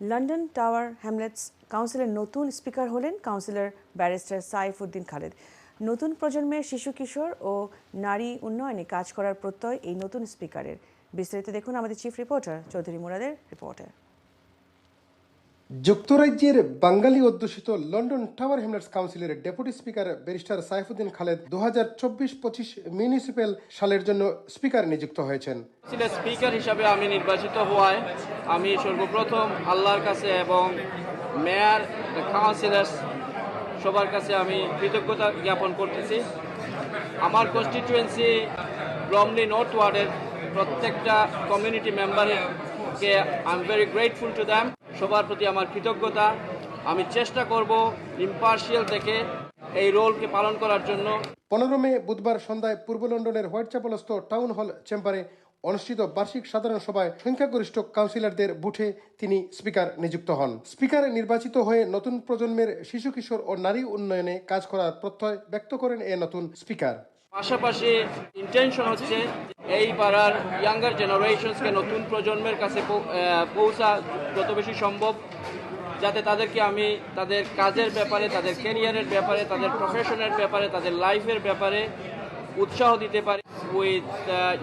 London tower Hamlets কাউন্সিলের নতুন speaker হলেন কাউন্সিলর ব্যারিস্টার সাইফুদ্দিন খালেদ। নতুন প্রজন্মের শিশু কিশোর ও নারী উন্নয়নে কাজ করার প্রত্যয় এই নতুন স্পিকারের। বিস্তারিত দেখুন আমাদের চিফ রিপোর্টার চৌধুরী মুরাদের রিপোর্টার যুক্তরাজ্যের বাঙালি অধ্যুষিত লন্ডন টাওয়ার হ্যামলেটস কাউন্সিলের deputy speaker barrister Saifuddin Khaled দু হাজার চব্বিশ পঁচিশ মিউনিসিপ্যাল সালের জন্য স্পিকার নিযুক্ত হয়েছেন। কাউন্সিলের স্পিকার হিসাবে আমি নির্বাচিত হওয়ায় আমি সর্বপ্রথম আল্লাহর কাছে এবং মেয়র কাউন্সিলার্স সবার কাছে আমি কৃতজ্ঞতা জ্ঞাপন করতেছি। আমার কনস্টিটিউয়েন্সি ব্রমলি নর্থ ওয়ার্ডের প্রত্যেকটা কমিউনিটি মেম্বারকে I am very grateful to them সবার প্রতি আমার কৃতজ্ঞতা। আমি চেষ্টা করব ইম্পার্শিয়াল থেকে এই রোলকে পালন করার জন্য। পনেরো মে বুধবার সন্ধ্যায় পূর্ব লন্ডনের হোয়াইট চ্যাপেলস্থ টাউন হল চেম্বারে অনুষ্ঠিত বার্ষিক সাধারণ সভায় সংখ্যাগরিষ্ঠ কাউন্সিলরদের বুথে তিনি স্পিকার নিযুক্ত হন। স্পিকার নির্বাচিত হয়ে নতুন প্রজন্মের শিশু কিশোর ও নারী উন্নয়নে কাজ করার প্রত্যয় ব্যক্ত করেন এ নতুন স্পিকার। পাশাপাশি ইন্টেনশন হচ্ছে এই পাড়ার ইয়াঙ্গার জেনারেশনসকে নতুন প্রজন্মের কাছে পৌঁছা যত বেশি সম্ভব, যাতে তাদেরকে আমি তাদের কাজের ব্যাপারে, তাদের ক্যারিয়ারের ব্যাপারে, তাদের প্রফেশনের ব্যাপারে, তাদের লাইফের ব্যাপারে উৎসাহ দিতে পারি। With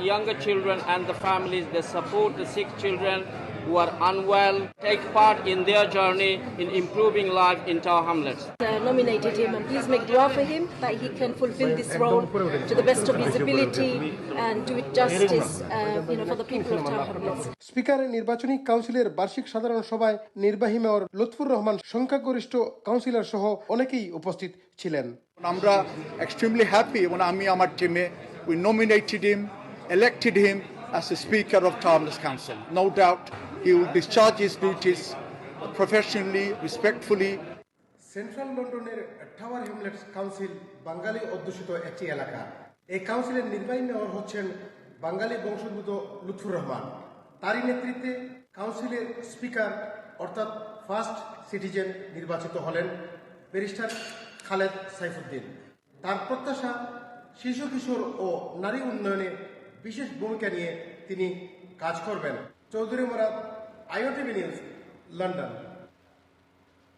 younger children and the families they support the sick children who are unwell take part in their journey in improving life in Tower Hamlets. uh, nominated him and please make dua for him that he can fulfill this role to the best of his ability and do it justice uh, you know, for the people of Tower Hamlets. Speaker নির্বাচনী কাউন্সিলের বার্ষিক সাধারণ সভায় নির্বাহী mayor Lutfur Rahman সংখ্যাগরিষ্ঠ councillor সহ অনেকেই উপস্থিত ছিলেন আমরা এক্সট্রিমলি হ্যাপি এবং আমি আমার টিমে we nominated him elected him as the Speaker of Townless Council. No doubt he will discharge his duties professionally, respectfully, central লন্ডনের টাওয়ার হ্যামলেটস কাউন্সিল বাঙালি অধ্যুষিত একটি এলাকা। এই কাউন্সিলের নির্বাহী মেয়র হচ্ছেন বাঙালি বংশোদ্ভূত লুৎফুর রহমান। তারই নেতৃত্বে কাউন্সিলের স্পিকার অর্থাৎ ফার্স্ট সিটিজেন নির্বাচিত হলেন ব্যারিস্টার খালেদ সাইফুদ্দিন। তার প্রত্যাশা শিশু কিশোর ও নারী উন্নয়নে বিশেষ ভূমিকা নিয়ে তিনি কাজ করবেন। Chowdhury Morad IOTV news London.